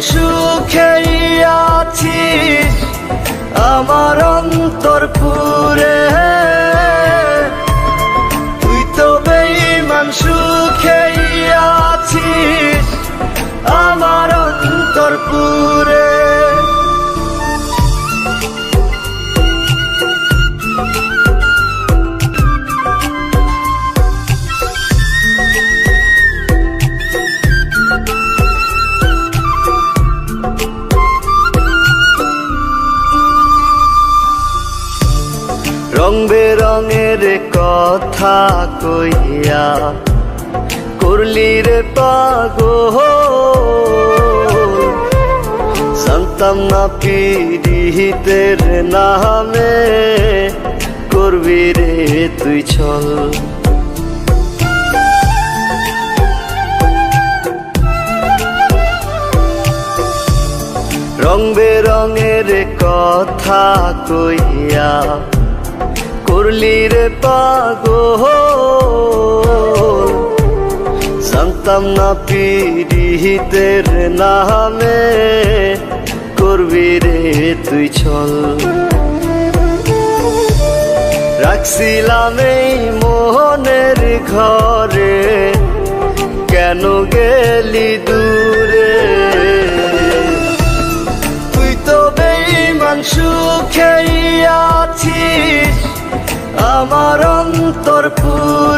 সুখেই আছিস আমার অন্তর পুরে। তুই তো বেইমান সুখেই আছিস আমার অন্তর পুরে। বেরঙের কথা কইয়া করলি রে পাগো জানতাম না পিড়িতের নামে করবি রে তুই ছল রং বেরঙের কথা কইয়া করলি রে পাগো জানতাম না পিড়িতের নামে করবি রে তুই ছল রাখছিলাম এই মোহনের ঘরে, কেন গেলি দূরে? অন্তর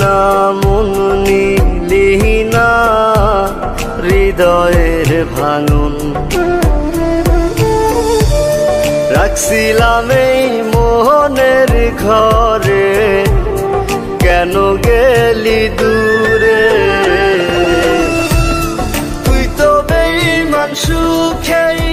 না, মন না, হৃদয়ের ভাঙন। রাখছিলাম এই মোহনের ঘরে, কেন গেলি দূরে? তুই তো বেইমান সুখেই